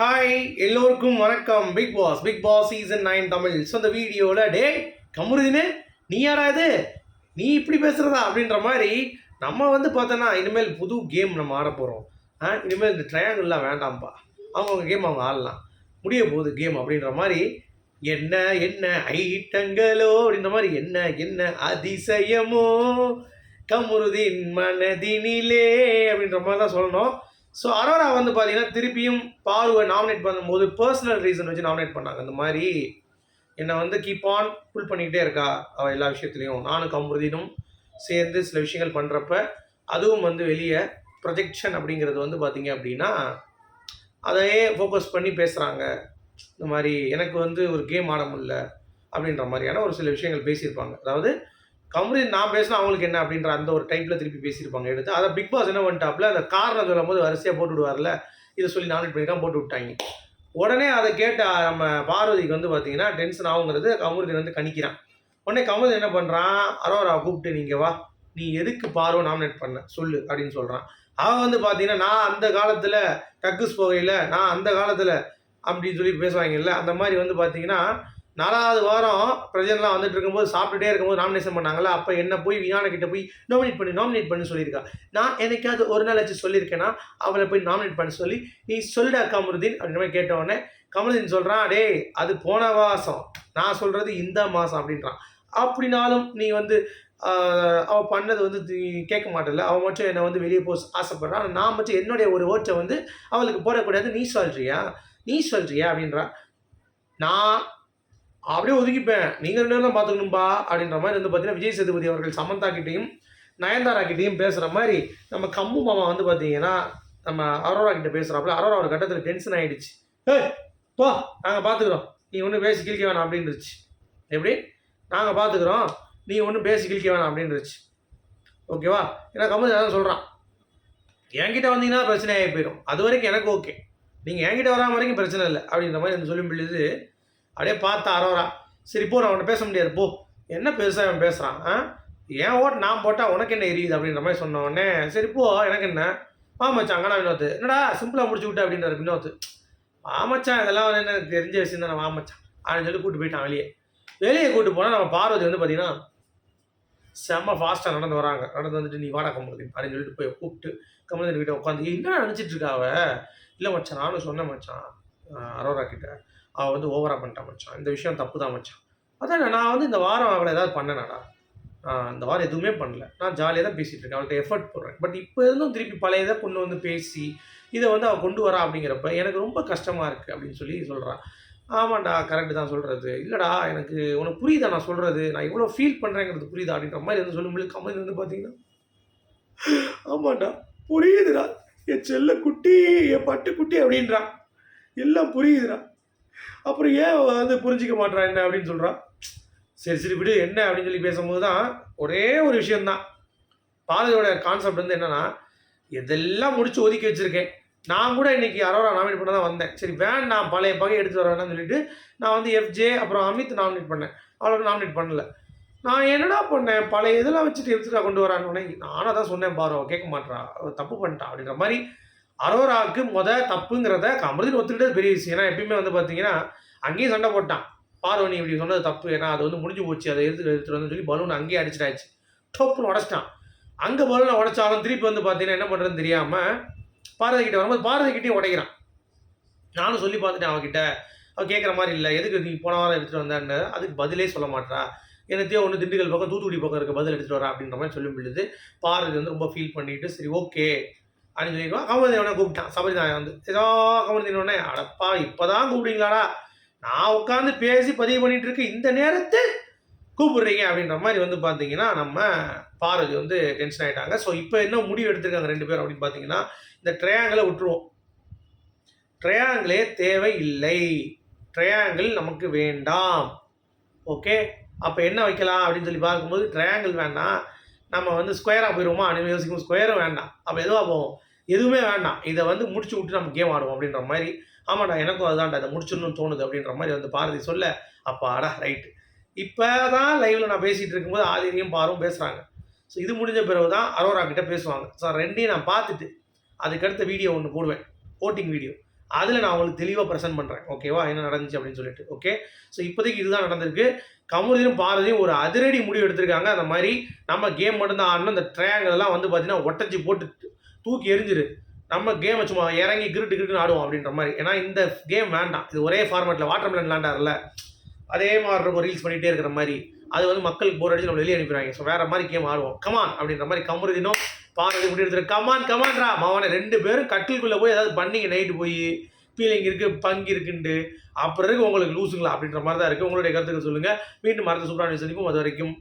Hi எல்லோருக்கும் வணக்கம். Big boss big boss season nine Tamil. So இந்த வீடியோவில் டே கமுருதினு நீ யாரா இது? நீ இப்படி பேசுகிறதா அப்படின்ற மாதிரி நம்ம வந்து பார்த்தோன்னா இனிமேல் புது கேம் நம்ம ஆட போகிறோம் ஆ இனிமேல் இந்த ட்ரையாங்கிள்லாம் வேண்டாம்ப்பா. அவங்கவுங்க கேம் அவங்க ஆடலாம். முடிய போகுது கேம் அப்படின்ற மாதிரி என்ன என்ன ஐட்டங்களோ அப்படின்ற மாதிரி என்ன என்ன அதிசயமோ கமுருதின் மனதினிலே அப்படின்ற மாதிரி தான் சொல்லணும். ஸோ அரோரா வந்து பார்த்தீங்கன்னா திருப்பியும் பார்வை நாமினேட் பண்ணும்போது பர்சனல் ரீசன் வச்சு நாமினேட் பண்ணாங்க. அந்த மாதிரி என்னை வந்து கீப் ஆன் புல் பண்ணிக்கிட்டே இருக்கா அவள் எல்லா விஷயத்துலையும். நானும் கமுருதினும் சேர்ந்து சில விஷயங்கள் பண்ணுறப்ப அதுவும் வந்து வெளியே ப்ரொஜெக்ஷன் அப்படிங்கிறது வந்து பார்த்தீங்க அப்படின்னா அதையே ஃபோக்கஸ் பண்ணி பேசுகிறாங்க இந்த மாதிரி எனக்கு வந்து ஒரு கேம் ஆட முடியல அப்படின்ற மாதிரியான ஒரு சில விஷயங்கள் பேசியிருப்பாங்க. அதாவது கமரி நான் பேசினா அவங்களுக்கு என்ன அப்படின்ற அந்த ஒரு டைப்பில் திருப்பி பேசியிருப்பாங்க எடுத்து. அதை பிக் பாஸ் என்ன பண்ணிட்டாப்ல அந்த காரணம் சொல்லும் போது வரிசையாக போட்டு விடுவார்ல இதை சொல்லி நாலேஜ் பண்ணி தான் போட்டு விட்டாங்க. உடனே அதை கேட்ட நம்ம பார்வதிக்கு வந்து பார்த்தீங்கன்னா டென்ஷன் ஆகுங்கிறது கமருதீன் வந்து கணிக்கிறான். உடனே கமருதீன் என்ன பண்ணுறான் அரோரா கூப்பிட்டு நீங்கள் வா. நீ எதுக்கு பார்வை நாமினேட் பண்ண? சொல்லு அப்படின்னு சொல்கிறான் அவன் வந்து பார்த்தீங்கன்னா நான் அந்த காலத்தில் டக்குஸ் போகையில் நான் அந்த காலத்தில் அப்படின்னு சொல்லி பேசுவாங்கல்ல அந்த மாதிரி வந்து பார்த்தீங்கன்னா நாலாவது வாரம் பிரஜன்லாம் வந்துட்டு இருக்கும்போது சாப்பிட்டுட்டே இருக்கும்போது நாமினேஷன் பண்ணாங்களா அப்போ என்ன போய் வியானா கிட்ட போய் நாமினேட் பண்ணி நாமினேட் பண்ணி சொல்லியிருக்கா. நான் எனக்காவது ஒரு நாள் வச்சு சொல்லியிருக்கேன்னா அவளை போய் நாமினேட் பண்ண சொல்லி நீ சொல்லிடா கமருதீன் அப்படின்ற மாதிரி கேட்ட உடனே கமருதீன் சொல்கிறான் டேய் அது போன மாதம் நான் சொல்கிறது இந்த மாதம் அப்படின்றான். அப்படினாலும் நீ வந்து அவள் பண்ணது வந்து கேட்க மாட்டல அவன் மட்டும் என்னை வந்து வெளியே போக ஆசைப்படுறான் நான் மட்டும் என்னுடைய ஒரு ஓட்டை வந்து அவளுக்கு போடக்கூடாது. நீ சொல்றியா? நீ சொல்கிறியா அப்படின்றா. நான் அப்படியே ஒதுக்கிப்பேன். நீங்கள் ரெண்டு தான் பார்த்துக்கணும்பா அப்படின்ற மாதிரி வந்து பார்த்தீங்கன்னா விஜய் சேதுபதி அவர்கள் சமந்தா கிட்டேயும் நயன்தாரா கிட்டேயும் பேசுகிற மாதிரி நம்ம கம்பு மாமா வந்து பார்த்தீங்கன்னா நம்ம அரோரா கிட்ட பேசுகிறாப்புல அரோரா ஒரு கட்டத்தில் டென்ஷன் ஆகிடுச்சு ஏ போ நாங்கள் பார்த்துக்குறோம். நீ ஒன்றும் பேசி கிழிக்க வேணாம் அப்படின்னுச்சு எப்படி? நாங்கள் பார்த்துக்குறோம். நீ ஒன்றும் பேசி கிழிக்க வேணாம் அப்படின்னுச்சு ஓகேவா? ஏன்னா கம்பு அதான் சொல்கிறான் என்கிட்ட வந்தீங்கன்னா பிரச்சனை ஆகி போயிடும். அது வரைக்கும் எனக்கு ஓகே. நீங்கள் என்கிட்ட வராமல் வரைக்கும் பிரச்சனை இல்லை அப்படின்ற மாதிரி எனக்கு சொல்லி பொழுது அப்படியே பார்த்தா அரோரா. சரி போ நான் அவனை பேச முடியாது. போ. என்ன பெருசாக அவன் பேசுகிறான் ஆ? ஏன் ஓட்டு நான் போட்டால் உனக்கு என்ன எரியுது அப்படின்ற மாதிரி சொன்ன உடனே சரி போ எனக்கு என்ன? வா மச்சான் அங்கடா வினோத்து. என்னடா சிம்பிளாக முடிச்சு விட்டு அப்படின்றாரு வினோத்து. ஆமாச்சான் இதெல்லாம் வந்து எனக்கு தெரிஞ்ச விஷயம் தான் வா அப்படின்னு சொல்லி கூப்பிட்டு போயிட்டான் வெளியே. வெளியே கூப்பிட்டு போனால் நம்ம பார்வதி வந்து பார்த்தீங்கன்னா செம்ம ஃபாஸ்ட்டாக நடந்து வராங்க. நடந்து வந்துட்டு நீ வாடா கம்பளதி அப்படின்னு சொல்லிட்டு போய் கூப்பிட்டு கம்பெனி கிட்ட உட்காந்து என்ன நினச்சிட்டு இருக்காவ இல்லை மச்சான் நானும் சொன்னேன் மச்சான் அரோரா கிட்ட. அவள் வந்து ஓவரா பண்ணிட்டா மச்சான். இந்த விஷயம் தப்பு தான் மச்சான். அதான் நான் வந்து இந்த வாரம் அவளை ஏதாவது பண்ணேனாடா? இந்த வாரம் எதுவுமே பண்ணல. நான் ஜாலியாக தான் பேசிகிட்டு இருக்கேன். அவள்கிட்ட எஃபர்ட் போடுறேன். பட் இப்போ இருந்தும் திருப்பி பழையதை கொண்டு வந்து பேசி இதை வந்து அவள் கொண்டு வரா அப்படிங்கிறப்ப எனக்கு ரொம்ப கஷ்டமாக இருக்குது அப்படின்னு சொல்லி சொல்கிறான் ஆமாண்டா கரெக்டு தான் சொல்கிறது இல்லைடா எனக்கு உனக்கு புரியுதா நான் சொல்கிறது நான் இவ்வளோ ஃபீல் பண்ணுறேங்கிறது புரியுதா அப்படின்ற மாதிரி வந்து சொல்லும்போது கமல் வந்து பார்த்தீங்கன்னா ஆமாண்டா புரியுதுடா. என் செல்ல குட்டி என் பட்டு குட்டி அப்படின்றான் எல்லாம் புரியுதுடா. அப்புறம் ஏன் வந்து புரிஞ்சிக்க மாட்றா என்ன அப்படின்னு சொல்கிறான் சரி சரி விடு என்ன அப்படின்னு சொல்லி பேசும்போது தான் ஒரே ஒரு விஷயந்தான் பாரதியோட கான்செப்ட் வந்து என்னென்னா இதெல்லாம் முடிச்சு ஒதுக்கி வச்சுருக்கேன். நான் கூட இன்றைக்கி அரோரா நாமினேட் பண்ண தான் வந்தேன். சரி வேன் நான் பழைய பகை எடுத்து வரேன்னு சொல்லிட்டு நான் வந்து எஃப்ஜே அப்புறம் அமித் நாமினேட் பண்ணேன். அவ்வளோ நாமினேட் பண்ணல. நான் என்னடா பண்ணேன்? பழைய இதெல்லாம் வச்சுட்டு எடுத்துட்டா கொண்டு வரான்னு நானும் தான் சொன்னேன் பாரு கேட்க மாட்டேறா தப்பு பண்ணிட்டா அப்படின்ற மாதிரி அரோராவுக்கு முத தப்புங்கிறத கமருதின் ஒத்துக்கிட்டது பெரிய விஷயம். ஏன்னா எப்பயுமே வந்து பார்த்தீங்கன்னா அங்கேயும் சண்டை போட்டான். பார்வணி இப்படி சொன்னது தப்பு. ஏன்னா அது வந்து முடிஞ்சு போச்சு. அதை எடுத்து எடுத்துட்டு வந்து சொல்லி பலூன் அங்கேயே அடிச்சிட்டாச்சு. டப்புன்னு உடச்சிட்டான். அங்கே பலூனை உடைச்சாலும் திருப்பி வந்து பார்த்தீங்கன்னா என்ன பண்ணுறதுன்னு தெரியாமல் பாரதி கிட்டே வரும்போது பாரதி கிட்டேயும் உடைக்கிறான். நானும் சொல்லி பார்த்துட்டேன் அவகிட்ட. அவ கேட்குற மாதிரி இல்லை. எதுக்கு நீ போன வாரம் எடுத்துகிட்டு வந்தான்னு அதுக்கு பதிலே சொல்ல மாட்டா என்னத்தையோ ஒன்று திண்டுக்கல் பக்கம் தூத்துக்குடி பக்கம் இருக்க பதில் எடுத்துகிட்டு வரா அப்படின்ற மாதிரி சொல்லும் பொழுது பாரதி வந்து ரொம்ப ஃபீல் பண்ணிட்டு சரி ஓகே அப்படின்னு சொல்லிடுவா கமலதேவனை கூப்பிட்டான். சபரிநாயன் வந்து ஏதோ கமலதேவனே அடப்பா இப்போதான் கூப்பிடுங்களாடா நான் உட்காந்து பேசி பதிவு பண்ணிட்டு இருக்க இந்த நேரத்தில் கூப்பிடுறீங்க. அப்படின்ற மாதிரி வந்து பார்த்தீங்கன்னா நம்ம பார்வதி வந்து டென்ஷன் ஆகிட்டாங்க ஸோ இப்போ என்ன முடிவு எடுத்திருக்காங்க ரெண்டு பேரும் அப்படின்னு பார்த்தீங்கன்னா இந்த ட்ரையாங்கிளை விட்டுருவோம். ட்ரையாங்கிளே தேவை இல்லை. ட்ரையாங்கிள் நமக்கு வேண்டாம். ஓகே அப்போ என்ன வைக்கலாம் அப்படின்னு சொல்லி பார்க்கும்போது ட்ரையாங்கிள் வேண்டாம். நம்ம வந்து ஸ்கொயராக போயிடுவோமா அப்படின்னு யோசிக்கும் ஸ்கொயரும் வேண்டாம். அப்போ எதுவாக போவோம்? எதுவுமே வேண்டாம். இதை வந்து முடிச்சு விட்டு நம்ம கேம் ஆடுவோம் அப்படின்ற மாதிரி. ஆமாடா எனக்கும் அதுதான்டா அதை முடிச்சிடணும்னு தோணுது அப்படின்ற மாதிரி வந்து பாரதி சொல்ல அப்பாடா ரைட்டு இப்போ தான் லைவில் நான் பேசிகிட்டு இருக்கும்போது ஆதிரியும் பாரும் பேசுகிறாங்க ஸோ இது முடிஞ்ச பிறகு தான் அரோரா கிட்ட பேசுவாங்க. ஸோ ரெண்டையும் நான் பார்த்துட்டு அதுக்கடுத்த வீடியோ ஒன்று போடுவேன். ஓட்டிங் வீடியோ அதில் நான் உங்களுக்கு தெளிவாக ப்ரெசென்ட் பண்ணுறேன் ஓகேவா என்ன நடந்துச்சு அப்படின்னு சொல்லிட்டு. ஓகே ஸோ இப்போதைக்கு இதுதான் நடந்திருக்கு. கமருதினும் பாரதியும் ஒரு அதிரடி முடிவு எடுத்திருக்காங்க. அந்த மாதிரி நம்ம கேம் மட்டும்தான் ஆடணும். இந்த ட்ரையாங்கல் வந்து பார்த்தீங்கன்னா ஒட்டச்சி போட்டு தூக்கி எரிஞ்சிரு நம்ம கேமை சும்மா இறங்கி கிருட்டு கிருட்டுன்னு ஆடுவோம் அப்படின்ற மாதிரி. ஏன்னா இந்த கேம் வேண்டாம். இது ஒரே ஃபார்மேட்டில் வாட்டர் மிலன் விளாண்டார்ல அதே மாதிரி இருக்கும் ரீல்ஸ் பண்ணிகிட்டே இருக்கிற மாதிரி. அது வந்து மக்களுக்கு போர் அடிச்சு நம்ம வெளியே அனுப்பிடுவாங்க. ஸோ வேறு மாதிரி கேம் ஆடுவோம். கமான் அப்படின்ற மாதிரி கமருதினும் பாரதி முடி எடுத்துரு கமான் கமான்ரா மாவானே ரெண்டு பேரும் கட்டிலுக்குள்ளே போய் ஏதாவது பண்ணிங்க நைட்டு போய். ஃபீலிங் இருக்குது பங்கு இருக்குன்ட்டு. அப்புறம் இருக்கு உங்களுக்கு லூசுங்களா அப்படின்ற மாதிரி தான் இருக்குது உங்களுடைய கருத்துக்கள் சொல்லுங்கள் மீண்டும் மறந்து சூப்பரான சந்திப்போம். அது வரைக்கும்